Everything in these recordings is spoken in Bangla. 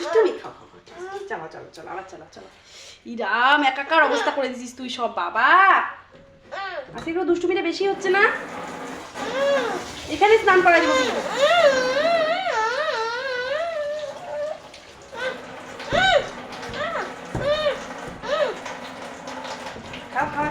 দুষ্টুমি খাও চলো চলো চলো, আবার চলো চলো। ইরাম, একাকার অবস্থা করে দিছিস তুই সব, বাবা। আজকে একটু দুষ্টুমিটা বেশি হচ্ছে না? এখানে স্নান করা যাবে খাও খাওয়া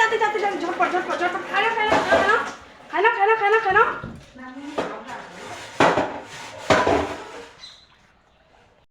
তাড়াতাড়ি তাড়াতাড়ি তাড়াতাড়ি, ঝটপট ঝটপট ঝটপট। খায় না খায় না খায় না খায় না খায় না খায় না খায় না।